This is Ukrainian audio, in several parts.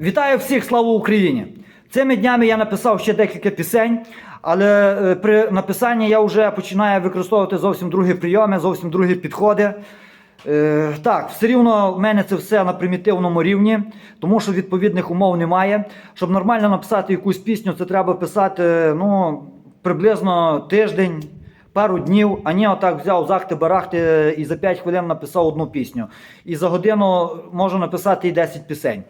Вітаю всіх, слава Україні! Цими днями я написав ще декілька пісень, але е, при написанні я вже починаю використовувати зовсім другі прийоми, зовсім другі підходи. Е, так, все рівно в мене це все на примітивному рівні, тому що відповідних умов немає. Щоб нормально написати якусь пісню, це треба писати ну, приблизно тиждень, пару днів, а не отак взяв захти-барахти і за 5 хвилин написав одну пісню. І за годину можу написати і 10 пісень.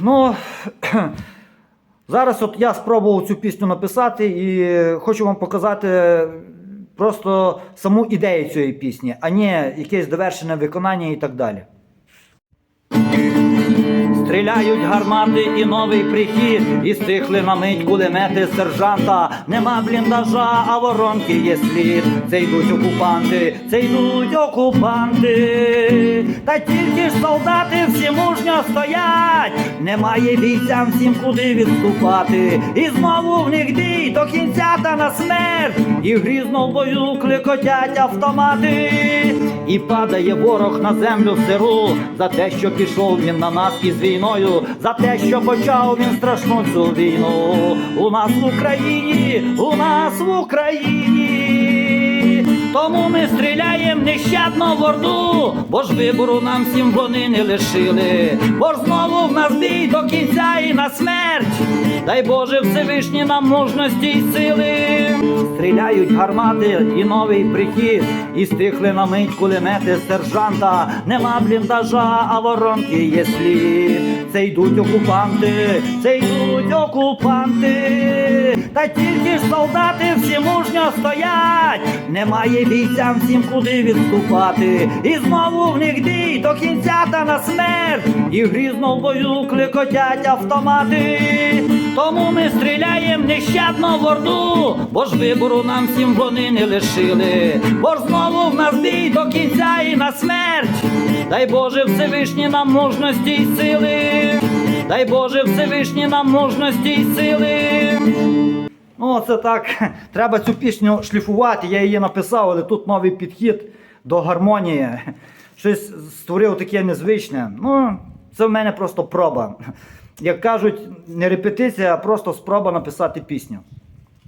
Ну, зараз от я спробував цю пісню написати і хочу вам показати просто саму ідею цієї пісні, а не якесь довершене виконання і так далі. Стріляють гармати і новий прихід, і стихли на мить кулемети сержанта. Нема бліндажа, а воронки є слід. Це йдуть окупанти, це йдуть окупанти. Та тільки ж солдати всі мужньо стоять. Немає бійцям всім куди відступати. І знову в них бій до кінця та на смерть. І грізно в бою кликотять автомати. І падає ворог на землю сиру за те, що пішов він на нас із війною, за те, що почав він страшну цю війну. У нас в Україні, у нас в Україні. Тому ми стріляємо нещадно в орду, бо ж вибору нам всім вони не лишили. Бо ж знову в нас бій до кінця і на смерть. Дай Боже Всевишні нам мужності й сили. Стріляють гармати і новий прихід, і стихли на мить кулемети сержанта. Нема бліндажа, а воронки є слід. Це йдуть окупанти, це йдуть окупанти. Та тільки ж солдати всі мужньо стоять. Немає бійцям всім куди відступати. І знову в них бій до кінця та на смерть. І в бою кликотять автомати. Тому ми стріляємо нещадно в орду, бо ж вибору нам всім вони не лишили. Бо ж знову в нас бій до кінця і на смерть. Дай Боже Всевишні нам мужності й сили. Дай Боже Всевишні нам мужності й сили. Ну, це так. Треба цю пісню шліфувати. Я її написав, але тут новий підхід до гармонії. Щось створив таке незвичне. Ну, це в мене просто проба. Як кажуть, не репетиція, а просто спроба написати пісню.